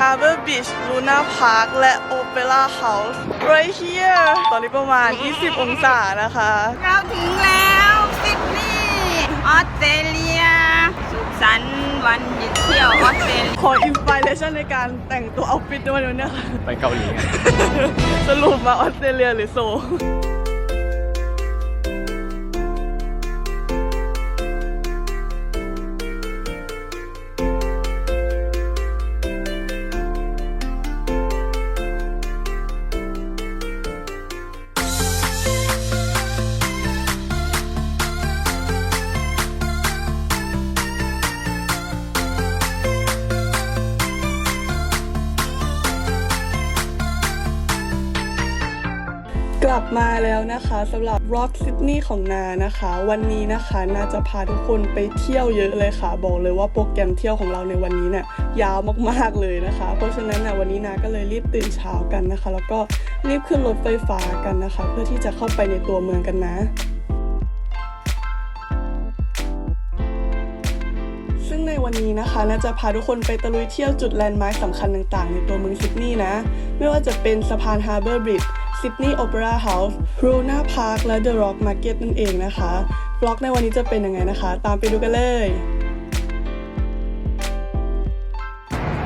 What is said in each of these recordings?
Harbor Beach Luna Park และ Opera House right here ตอนนี้ประมาณ 20 องศานะคะ เราถึงแล้วซิดนีย์ออสเตรเลีย สุขสันต์วันหยุดเที่ยวออสเตรเลียขออินสปิเรชันในการแต่งตัวเอาฟิตในวันนี้ค่ะไปเกาหลีไงสรุปมาออสเตรเลียหรือโซล มาแล้วนะคะสำหรับ Rock Sydney ของนานะคะ วันนี้นะคะนาจะพาทุกคนไปเที่ยวเยอะเลยค่ะ บอกเลยว่าโปรแกรมเที่ยวของเราในวันนี้เนี่ยยาวมากๆเลยนะคะ เพราะฉะนั้นนะวันนี้นาก็เลยรีบตื่นเช้ากันนะคะ แล้วก็รีบขึ้นรถไฟฟ้ากันนะคะ เพื่อที่จะเข้าไปในตัวเมืองกันนะซึ่งในวันนี้นะคะน่าจะพาทุกคนไปตะลุยเที่ยวจุดแลนด์มาร์คสำคัญต่างๆ ในตัวเมืองซิดนีย์นะ ไม่ว่าจะเป็นสะพานฮาร์เบอร์บริดจ์ ซิดนีย์โอเปร่าเฮาส์รูน่าพาร์คและเดอะร็อกมาร์เก็ตนั่นเองนะคะบล็อกในวันนี้จะเป็นยังไงนะคะ ตามไปดูกันเลย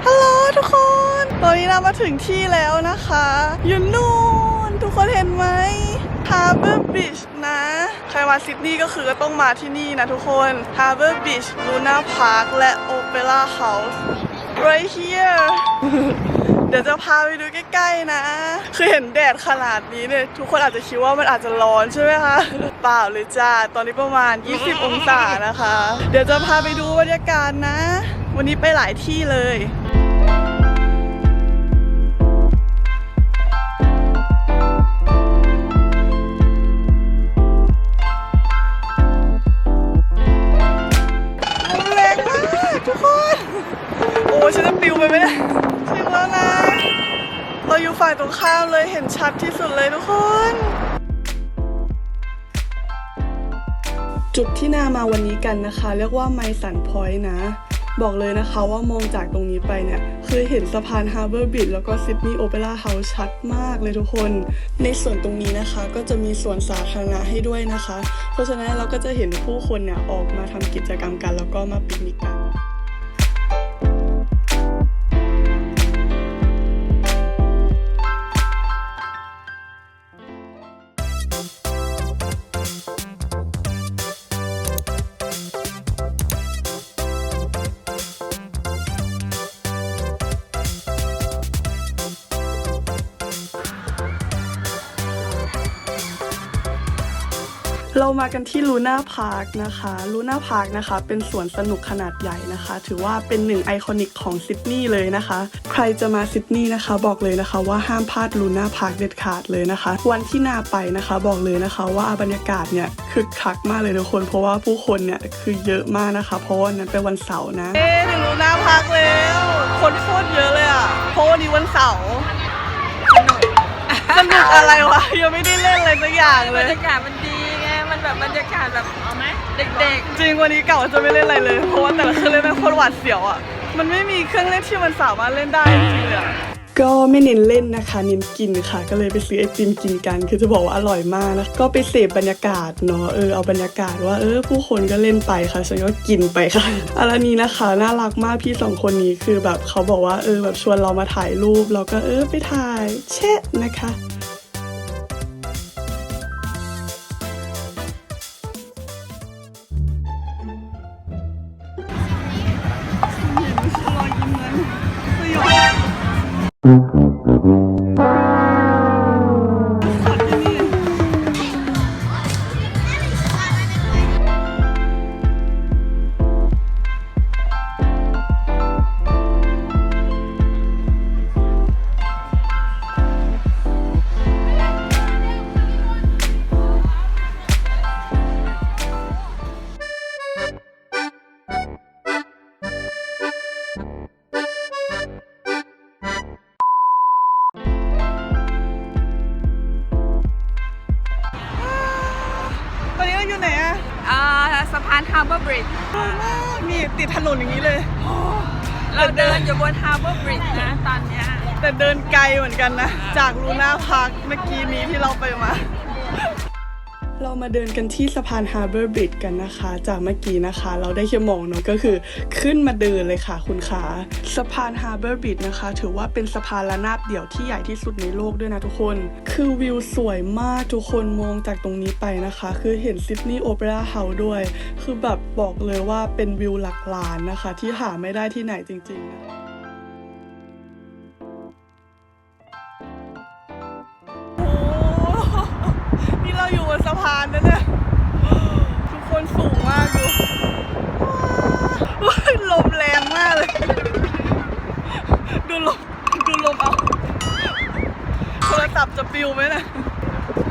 ฮัลโหลทุกคน ตอนนี้เรามาถึงที่แล้วนะคะอยู่นู่นทุกคนเห็นไหม Harbor Beach นะใครมาซิดนีย์ก็คือก็ต้องมาที่นี่นะทุกคน Harbor Beach Luna Park และ Opera House right here เดี๋ยวจะพาไปดูใกล้ๆนะ คือเห็นแดดขนาดนี้เนี่ยทุกคนอาจจะคิดว่ามันอาจจะร้อนใช่ไหมคะ เปล่าเลยจ้า ตอนนี้ประมาณ 20 องศานะคะ เดี๋ยวจะพาไปดูบรรยากาศนะ วันนี้ไปหลายที่เลย อยู่ฝ่ายตรงข้ามเลยเห็นชัดที่สุดเลยทุกคน จุดที่นามาวันนี้กันนะคะ เรียกว่าไมสันพอยต์นะ บอกเลยนะคะว่ามองจากตรงนี้ไปเนี่ย คือเห็นสะพานฮาร์เบอร์บิ h แล้วก็ซิดนีย์โอเปร่าเฮาส์ชัดมากเลยทุกคน ในส่วนตรงนี้นะคะก็จะมีสวนสาธารณะให้ด้วยนะคะ เพราะฉะนั้นเราก็จะเห็นผู้คนเนี่ยออกมาทำกิจกรรมกัน แล้วก็มาปิกนิกกัน มากันที่ลูน่าพาร์คนะคะลูน่าพาร์คนะคะ เป็นสวนสนุกขนาดใหญ่นะคะ ถือว่าเป็นหนึ่งไอคอนิกของซิดนีย์เลยนะคะ ใครจะมาซิดนีย์นะคะ บอกเลยนะคะ ว่าห้ามพลาดลูน่าพาร์คเด็ดขาดเลยนะคะ วันที่นาไปนะคะ บอกเลยนะคะ ว่าบรรยากาศเนี่ยคึกคักมากเลยทุกคน เพราะว่าผู้คนเนี่ยคือเยอะมากนะคะ เพราะว่านั้นเป็นวันเสาร์นะเอ๊ถึงลูน่าพาร์คแล้วคนโคตรเยอะเลยอะเพราะวันนี้วันเสาร์สนุกอะไรวะยังไม่ได้เล่นอะไรสักอย่างเลบรยรยากาศมันดีไงมัน แบบบรรยากาศแบบเอาไหมเด็กจริงวันนี้เก่าจะไม่เล่นอะไรเลย เพราะว่าแต่ละเครื่องเล่นแม่งโคตรหวาดเสียวอะ มันไม่มีเครื่องเล่นที่มันสามารถเล่นได้จริงๆเลยอะก็ไม่เน้นเล่นนะคะเน้นกินค่ะ ก็เลยไปซื้อไอติมกินกัน คือจะบอกว่าอร่อยมากนะก็ไปเสพบรรยากาศเนาะเออเอาบรรยากาศว่าเออผู้คนก็เล่นไปค่ะฉันก็กินไปค่ะอะไรนี้นะคะน่ารักมากพี่สองคนนี้คือแบบเขาบอกว่าเออแบบชวนเรามาถ่ายรูปเราก็เออไปถ่ายแชะนะคะ ไกลเหมือนกันนะ จากลูน่าพาร์คเมื่อกี้นี้ที่เราไปมา เรามาเดินกันที่สะพานฮาร์เบอร์บริดกันนะคะ จากเมื่อกี้นะคะ เราได้แค่มองเนาะก็คือขึ้นมาเดินเลยค่ะคุณขาสะพานฮาร์เบอร์บริดนะคะ ถือว่าเป็นสะพานระนาบเดี่ยวที่ใหญ่ที่สุดในโลกด้วยนะทุกคน คือวิวสวยมากทุกคนมองจากตรงนี้ไปนะคะ คือเห็นซิดนีย์โอเปร่าเฮาส์ด้วย คือแบบบอกเลยว่าเป็นวิวหลักล้านนะคะ ที่หาไม่ได้ที่ไหนจริงๆานนะเนี่ย ทุกคนสูงมากดูว้าวลมแรงมากเลย ดูลม ดูลมเอาโทรศัพท์จะปิวไหมเนะ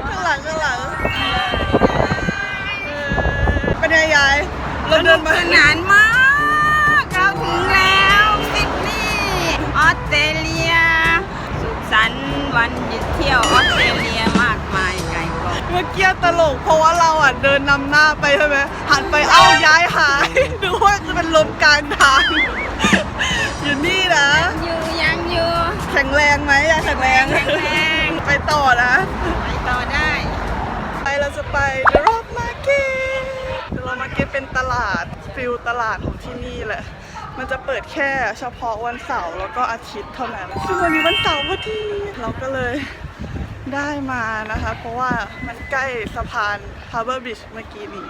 ข้างหลังข้างหลังเป็นไงยายเราเดินมาสนานมากำหน้าไปใช่ไหมหันไปเอ้าย้ายหายดูว่าจะเป็นลมกลางทางอยู่นี่นะ อยู่ยังอยู่แข็งแรงไหมอยากแข็งแรงแข็งแรงไปต่อนะ ไปต่อได้ ไปเราจะไป The Rock Market The Rock Market เป็นตลาดฟิลตลาดของที่นี่แหละมันจะเปิดแค่เฉพาะวันเสาร์แล้วก็อาทิตย์เท่านั้นซึ่งวันนี้วันเสาร์พอดีเราก็เลยได้มานะคะ เพราะว่ามันใกล้สะพาน Harbor Bridge เมื่อกี้นี้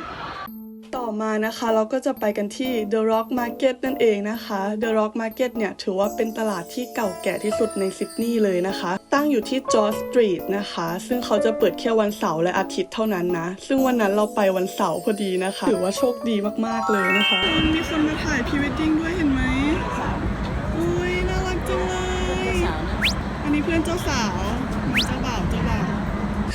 ต่อมานะคะเราก็จะไปกันที่ The Rock Market นั่นเองนะคะ The Rock Market เนี่ยถือว่าเป็นตลาดที่เก่าแก่ที่สุดในซิดนีย์เลยนะคะ ตั้งอยู่ที่จอร์จสตรีทนะคะ ซึ่งเขาจะเปิดแค่วันเสาร์และอาทิตย์เท่านั้นนะ ซึ่งวันนั้นเราไปวันเสาร์พอดีนะคะ ถือว่าโชคดีมากๆเลยนะคะ มีคนมาถ่ายพรีเวดดิ้งด้วยเห็นไหมอุ้ยน่ารักจังเลย อันนี้เพื่อนเจ้าสาวเจ้าบ่าวเจ้าบ่าว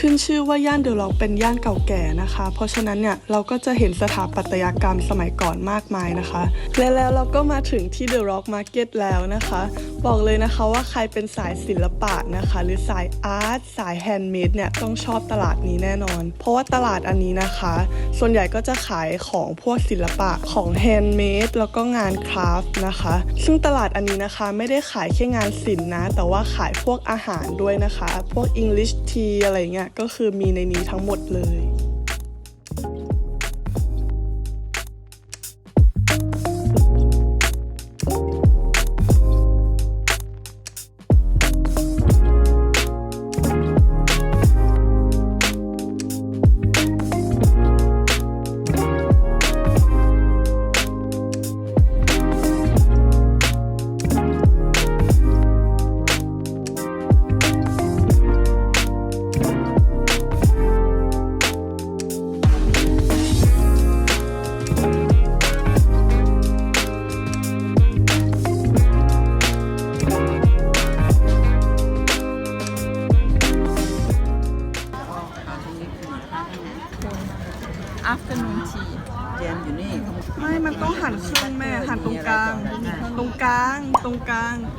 ขึ้นชื่อว่าย่านเดอะล็อกเป็นย่านเก่าแก่นะคะ เพราะฉะนั้นเนี่ยเราก็จะเห็นสถาปัตยกรรมสมัยก่อนมากมายนะคะ และแล้วเราก็มาถึงที่เดอะร็อกมาร์เก็ตแล้วนะคะ บอกเลยนะคะว่าใครเป็นสายศิลปะนะคะ หรือสายอาร์ตสายแฮนด์เมดเนี่ยต้องชอบตลาดนี้แน่นอน เพราะว่าตลาดอันนี้นะคะ ส่วนใหญ่ก็จะขายของพวกศิลปะของแฮนด์เมดแล้วก็งานคราฟต์นะคะ ซึ่งตลาดอันนี้นะคะไม่ได้ขายแค่งานศิลป์นะ แต่ว่าขายพวกอาหารด้วยนะคะ พวก English tea อะไรเงี้ยก็คือมีในนี้ทั้งหมดเลย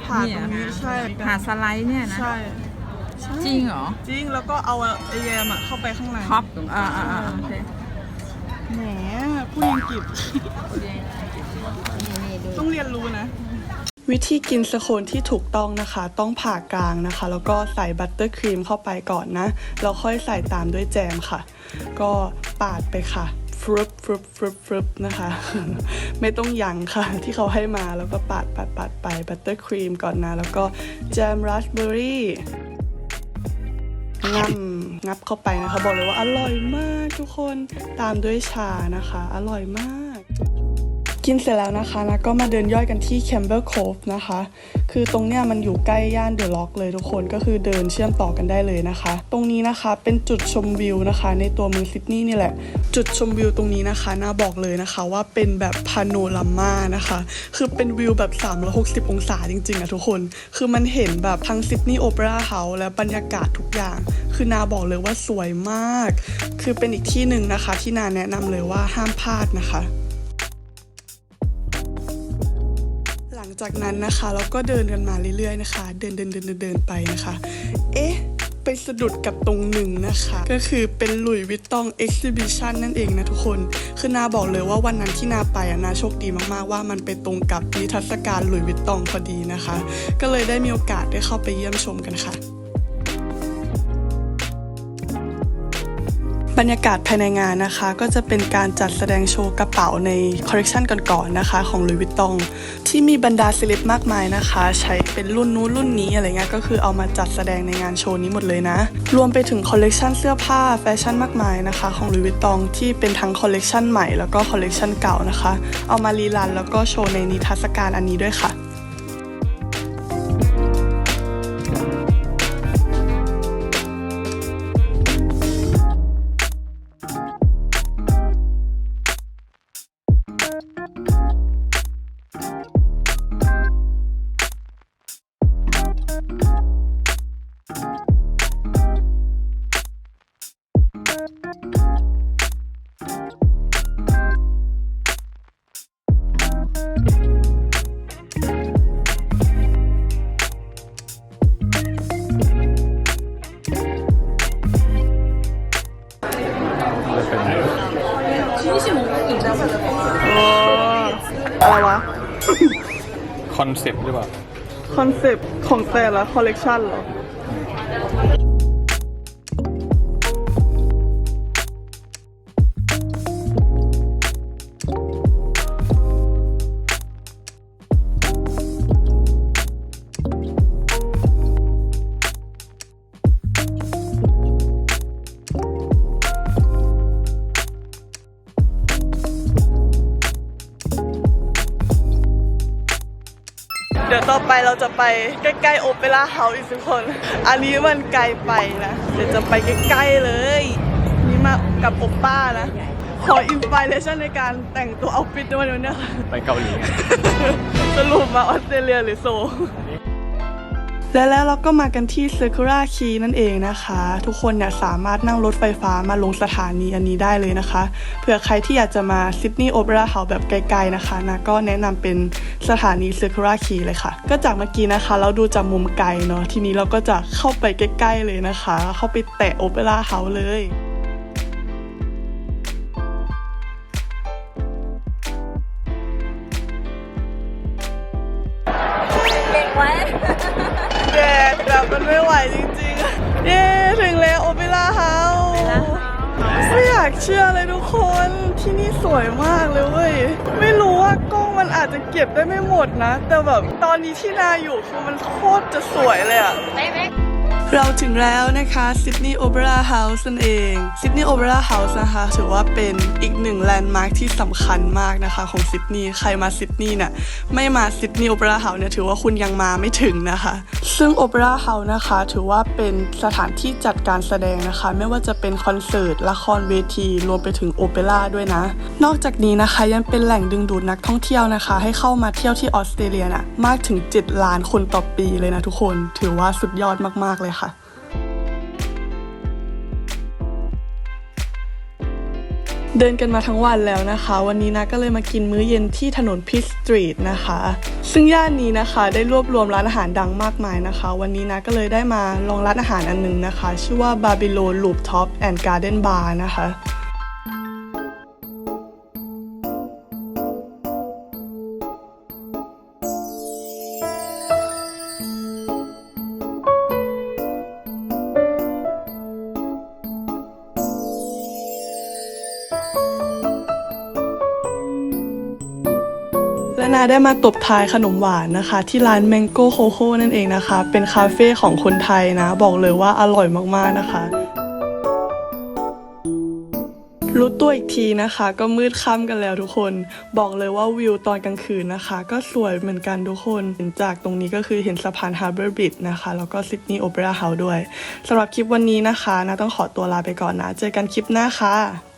ผ่านตรงนี้ใช่หาสไลด์เนี่ยนะใช่ใช่จริงเหรอจริงแล้วก็เอาไอแยมอะเข้าไปข้างในท็อปอ่าอ่าอ่าโอเคแหมพูดอังกฤษนี่ดูต้องเรียนรู้นะ วิธีกินสโคนที่ถูกต้องนะคะ ต้องผ่ากลางนะคะ แล้วก็ใส่บัตเตอร์ครีมเข้าไปก่อนนะ แล้วค่อยใส่ตามด้วยแจมค่ะ ก็ปาดไปค่ะ ฟรุบฟรุบฟรุบฟรุบนะคะ ไม่ต้องยั้งค่ะ ที่เขาให้มาแล้วก็ปาดปาดปาดไปบัตเตอร์ครีมก่อนนะ แล้วก็แจมราสเบอร์รี่งับงับเข้าไปนะคะ บอกเลยว่าอร่อยมากทุกคนตามด้วยชานะคะ อร่อยมาก กินเสร็จแล้วนะคะนะก็มาเดินย่อยกันที่ Campbell Cove นะคะ คือตรงเนี้ยมันอยู่ใกล้ย่านเดอะล็อกเลยทุกคนก็คือเดินเชื่อมต่อกันได้เลยนะคะ ตรงนี้นะคะเป็นจุดชมวิวนะคะ ในตัวเมืองซิดนีย์นี่แหละ จุดชมวิวตรงนี้นะคะน่าบอกเลยนะคะว่าเป็นแบบพาโนรามานะคะ คือเป็นวิวแบบ 360 องศาจริงๆอะทุกคน คือมันเห็นแบบทั้งซิดนีย์โอเปร่าเฮาส์และบรรยากาศทุกอย่าง คือนาบอกเลยว่าสวยมาก คือเป็นอีกที่หนึ่งนะคะ ที่นาแนะนำเลยว่าห้ามพลาดนะคะ จากนั้นนะคะเราก็เดินกันมาเรื่อยๆนะคะ เดินเดินเดินเดินไปนะคะ เอ๊ะไปสะดุดกับตรงหนึ่งนะคะ ก็คือเป็นหลุยวิตตอง Exhibition นั่นเองนะทุกคน คือนาบอกเลยว่าวันนั้นที่นาไปอะนาโชคดีมากๆว่ามันไปตรงกับนิทรรศการหลุยวิตตองพอดีนะคะ ก็เลยได้มีโอกาสได้เข้าไปเยี่ยมชมกันค่ะบรรยากาศภายในงานนะคะ ก็จะเป็นการจัดแสดงโชว์กระเป๋าในคอลเลกชันก่อนๆนะคะ ของ Louis Vuitton ที่มีบรรดาศิลปมากมายนะคะ ใช้เป็นรุ่นนู้นรุ่นนี้อะไรเงี้ยก็คือเอามาจัดแสดงในงานโชว์นี้หมดเลยนะ รวมไปถึงคอลเลกชันเสื้อผ้าแฟชั่นมากมายนะคะของลุยวิตตองที่เป็นทั้งคอลเลกชันใหม่แล้วก็คอลเลกชันเก่านะคะ เอามารีรันแล้วก็โชว์ในนิทรรศการอันนี้ด้วยค่ะ อนเซปต์หรือเปล่า คอนเซปต์ของแต่ละคอลเลกชันเหรอ ต่อไปเราจะไปใกล้ๆโอเปร่าเฮาส์อีกทุกคน อันนี้มันไกลไปนะ เดี๋ยวจะไปใกล้ๆเลย นี่มากับโอป้านะ ขออินสปิเรชันในการแต่งตัวเอาฟิตในวันนี้ค่ะไปเกาหลีไงสรุปมาออสเตรเลียหรือโซล และแล้วเราก็มากันที่ Sakura Key นั่นเองนะคะ ทุกคนเนี่ยสามารถนั่งรถไฟฟ้ามาลงสถานีอันนี้ได้เลยนะคะ เผื่อใครที่อยากจะมาซิดนีย์โอเปร่าเฮาส์แบบไกลๆนะคะนะก็แนะนำเป็นสถานี Sakura Key เลยค่ะ ก็จากเมื่อกี้นะคะ เราดูจากมุมไกลเนาะทีนี้เราก็จะเข้าไปใกล้ๆเลยนะคะ เข้าไปแตะโอเปร่าเฮาส์เลย ไม่อยากเชื่อเลยทุกคนที่นี่สวยมากเลยเว้ยไม่รู้ว่ากล้องมันอาจจะเก็บได้ไม่หมดนะ แต่แบบตอนนี้ที่นาอยู่คือมันโคตรจะสวยเลยอะ เราถึงแล้วนะคะซิดนีย์โอเปร่าเฮาส์นั่นเองซิดนีย์โอเปร่าเฮาส์นะคะ ถือว่าเป็นอีกหนึ่งแลนด์มาร์คที่สำคัญมากนะคะ ของซิดนีย์ใครมาซิดนีย์เนี่ยไม่มาซิดนีย์โอเปร่าเฮาส์เนี่ยถือว่าคุณยังมาไม่ถึงนะคะ ซึ่งโอเปร่าเฮาส์นะคะ ถือว่าเป็นสถานที่จัดการแสดงนะคะ ไม่ว่าจะเป็นคอนเสิร์ตละครเวทีรวมไปถึงโอเปร่าด้วยนะ นอกจากนี้นะคะยังเป็นแหล่งดึงดูดนักท่องเที่ยวนะคะ ให้เข้ามาเที่ยวที่ออสเตรเลียน่ะมากถึง 7 ล้านคนต่อปีเลยนะทุกคน ถือว่าสุดยอดมากๆเลยค่ะเดินกันมาทั้งวันแล้วนะคะ วันนี้นะก็เลยมากินมื้อเย็นที่ถนนพิสตรีทนะคะ ซึ่งย่านนี้นะคะได้รวบรวมร้านอาหารดังมากมายนะคะ วันนี้นะก็เลยได้มาลองร้านอาหารอันหนึงนะคะ ชื่อว่า Babylon Rooftop and Garden Bar นะคะ ได้มาตบท้ายขนมหวานนะคะ ที่ร้าน Mango Coco นั่นเองนะคะ เป็นคาเฟ่ของคนไทยนะ บอกเลยว่าอร่อยมากๆนะคะรู้ตัวอีกทีนะคะ ก็มืดค่ำกันแล้วทุกคน บอกเลยว่าวิวตอนกลางคืนนะคะ ก็สวยเหมือนกันทุกคนเห็นจากตรงนี้ก็คือเห็นสะพาน Harbour Bridge นะคะ แล้วก็ Sydney Opera House ด้วยสำหรับคลิปวันนี้นะคะนะต้องขอตัวลาไปก่อนนะ เจอกันคลิปหน้าค่ะ